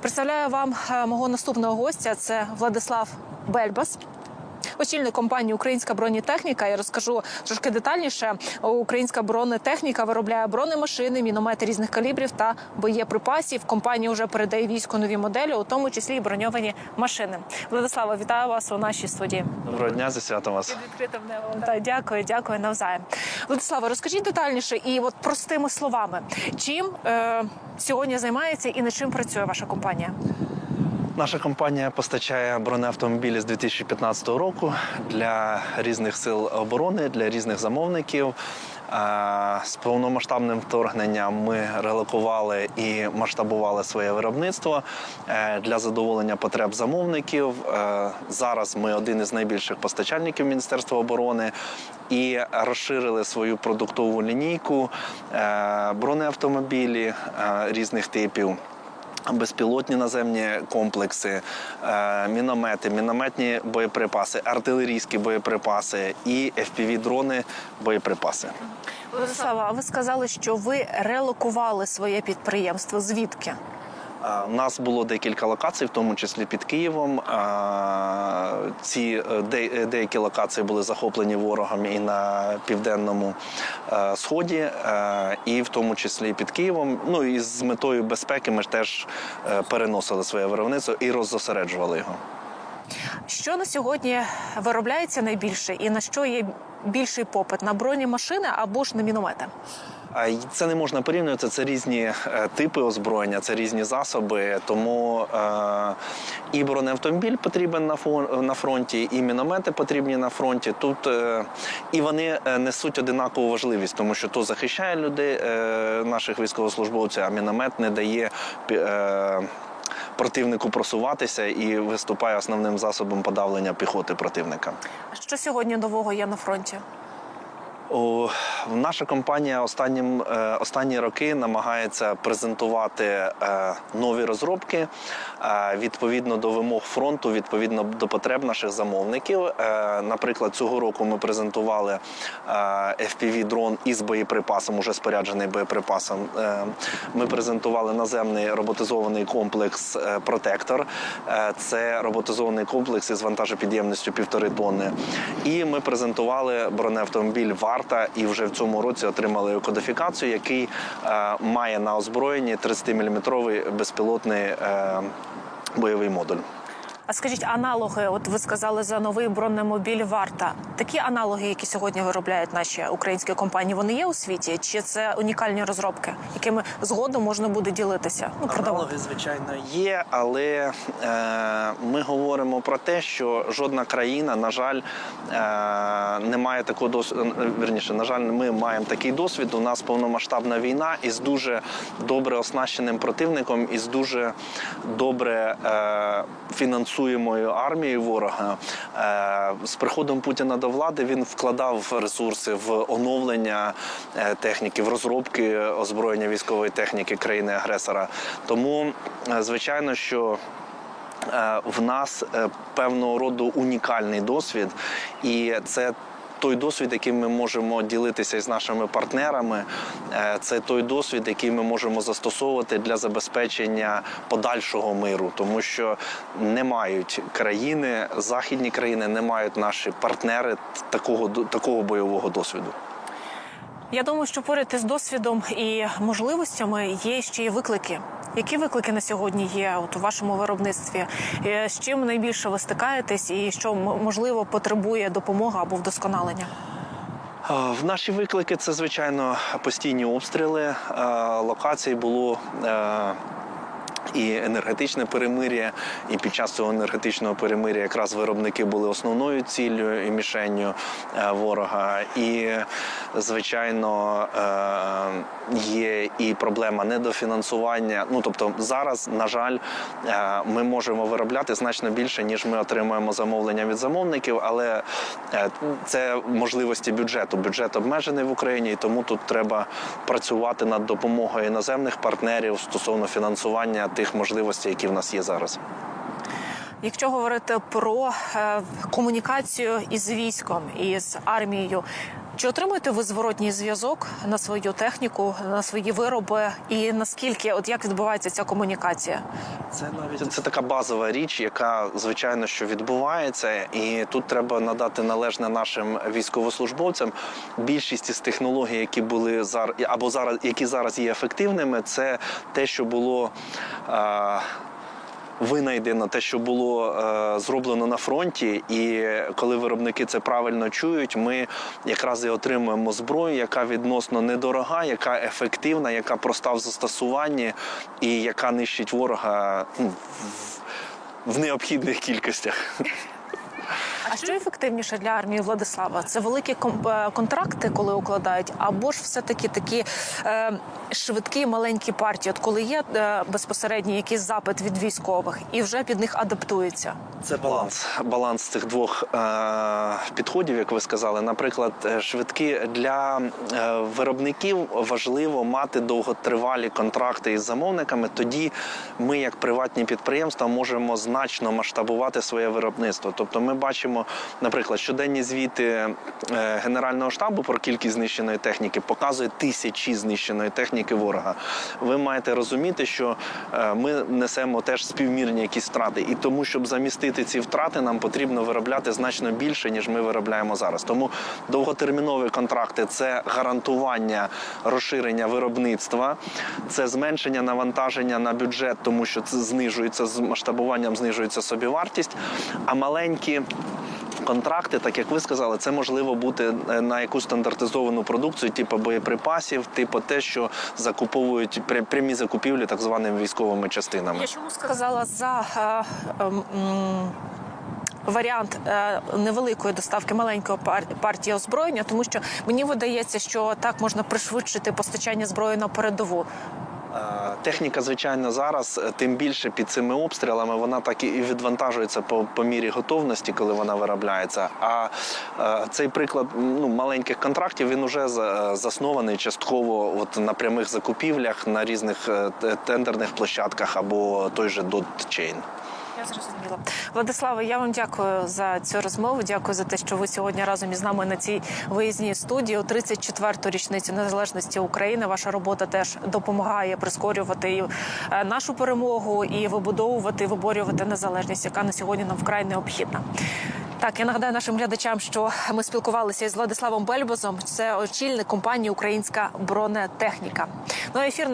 Представляю вам е, мого наступного гостя. Це Владислав Бельбас. Очільник компанії Українська бронетехніка. Я розкажу трошки детальніше. Українська бронетехніка виробляє бронемашини, міномети різних калібрів та боєприпасів. Компанія вже передає війську нові моделі, у тому числі і броньовані машини. Владислава, вітаю вас у нашій студії. Доброго дня, зі святом вас. Відкритим. Так, дякую, дякую навзаєм. Владислава, розкажіть детальніше і от простими словами, чим е, сьогодні займається і над чим працює ваша компанія? Наша компанія постачає бронеавтомобілі з 2015 року для різних сил оборони, для різних замовників. З повномасштабним вторгненням ми релокували і масштабували своє виробництво е, для задоволення потреб замовників. Е, Зараз ми один із найбільших постачальників Міністерства оборони і розширили свою продуктову лінійку е, бронеавтомобілі різних типів. Безпілотні наземні комплекси, е, міномети, мінометні боєприпаси, артилерійські боєприпаси і FPV-дрони боєприпаси. Владислава, а ви сказали, що ви релокували своє підприємство. Звідки? У нас було декілька локацій, в тому числі під Києвом. Ці е, е, деякі локації були захоплені ворогом і на південному е, сході, і в тому числі під Києвом. Ну і з метою безпеки ми ж теж переносили своє виробництво і роззосереджували його. Що на сьогодні виробляється найбільше і на що є більший попит? На бронемашини або ж на міномети? Це не можна порівнювати. Це різні е, типи озброєння, це різні засоби. Тому е, і бронеавтомобіль потрібен на фронті, і міномети потрібні на фронті. Тут е, і вони несуть одинакову важливість, тому що то захищає людей, наших військовослужбовців, а міномет не дає. Противнику просуватися і виступає основним засобом подавлення піхоти противника. Що сьогодні нового є на фронті? Наша компанія останнім е, останні роки намагається презентувати е, нові розробки е, відповідно до вимог фронту, відповідно до потреб наших замовників. Наприклад, цього року ми презентували fpv дрон із боєприпасом, уже споряджений боєприпасом. Ми презентували наземний роботизований комплекс Протектор. Це роботизований комплекс із вантажопідємністю півтори тонни. І ми презентували бронеавтомобіль Варта і вже в цьому році отримали кодифікацію, який е, має на озброєнні 30-мм безпілотний е, бойовий модуль. А скажіть, аналоги, от ви сказали за новий бронемобіль Варта. Такі аналоги, які сьогодні виробляють наші українські компанії, вони є у світі? Чи це унікальні розробки, якими згодом можна буде ділитися? Ну, продавати? Аналоги, звичайно, є, але е, ми говоримо про те, що жодна країна, на жаль, е, не має такого досвіду. Вірніше, на жаль, ми маємо такий досвід. У нас повномасштабна війна із дуже добре оснащеним противником, із дуже добре е, фінансуємою армією ворога. Е, з приходом Путіна до влади він вкладав ресурси в оновлення е, техніки, в розробки озброєння військової техніки країни-агресора. Тому, е, звичайно, що в нас певного роду унікальний досвід, і це. Той досвід, яким ми можемо ділитися із нашими партнерами, е, це той досвід, який ми можемо застосовувати для забезпечення подальшого миру, тому що не мають країни, західні країни, не мають наші партнери такого такого бойового досвіду. Я думаю, що поряд із досвідом і можливостями є ще й виклики. Які виклики на сьогодні є от у вашому виробництві? Е, З чим найбільше ви стикаєтесь, і що можливо потребує допомоги або вдосконалення? Е, В наші виклики це звичайно постійні обстріли. Е, Локацій було. І енергетичне перемир'я, і під час цього енергетичного перемир'я якраз виробники були основною ціллю і мішенню е, ворога. І, звичайно, е, є і проблема недофінансування. Ну тобто, зараз, на жаль, е, ми можемо виробляти значно більше, ніж ми отримуємо замовлення від замовників, але це можливості бюджету. Бюджет обмежений в Україні, і тому тут треба працювати над допомогою іноземних партнерів стосовно фінансування тих можливостей, які в нас є зараз. Якщо говорити про е, комунікацію із військом і з армією, Чи отримуєте ви зворотній зв'язок на свою техніку, на свої вироби? І наскільки, от як відбувається ця комунікація? Це навіть це така базова річ, яка звичайно що відбувається, і тут треба надати належне нашим військовослужбовцям. Більшість із технологій, які були зараз або зараз, які зараз є ефективними, це те, що було. Е- Винайдено те, що було е, зроблено на фронті, і коли виробники це правильно чують, ми якраз і отримуємо зброю, яка відносно недорога, яка ефективна, яка проста в застосуванні і яка нищить ворога ну, в, необхідних кількостях. Що ефективніше для армії Владислава? Це великі е, контракти, коли укладають, або ж все таки такі е, швидкі маленькі партії, от коли є е, безпосередній якийсь запит від військових, і вже під них адаптуються. Це баланс. Баланс цих двох е, підходів, як ви сказали. Наприклад, е, швидкі для е, виробників важливо мати довготривалі контракти із замовниками. Тоді ми, як приватні підприємства, можемо значно масштабувати своє виробництво. Тобто, ми бачимо, наприклад, щоденні звіти е, Генерального штабу про кількість знищеної техніки показує тисячі знищеної техніки ворога. Ви маєте розуміти, що е, ми несемо теж співмірні якісь втрати, і тому, щоб замістити ці втрати, нам потрібно виробляти значно більше, ніж ми виробляємо зараз. Тому довготермінові контракти це гарантування розширення виробництва, це зменшення навантаження на бюджет, тому що це знижується з масштабуванням, знижується собівартість. А маленькі контракти, так як ви сказали, це можливо бути е, на якусь стандартизовану продукцію, типу боєприпасів, типу те, що закуповують пря- прямі закупівлі так званими військовими частинами. Я чому сказала за е, ем, м, варіант е, невеликої доставки маленької пар- партії озброєння, тому що мені видається, що так можна пришвидшити постачання зброї на передову. Е, Техніка, звичайно, зараз е, тим більше під цими обстрілами вона так і відвантажується по, по мірі готовності, коли вона виробляється. А е, цей приклад ну, маленьких контрактів він вже заснований частково от, на прямих закупівлях на різних е, тендерних площадках або той же Dot-Chain. Я зрозуміла. Владиславе, я вам дякую за цю розмову. Дякую за те, що ви сьогодні разом із нами на цій виїзній студії. У 34-ту річницю незалежності України. Ваша робота теж допомагає прискорювати е, нашу перемогу і вибудовувати, виборювати незалежність, яка на сьогодні нам вкрай необхідна. Так, я нагадаю нашим глядачам, що ми спілкувалися із Владиславом Бельбозом. Це очільник компанії Українська бронетехніка. Ну ефір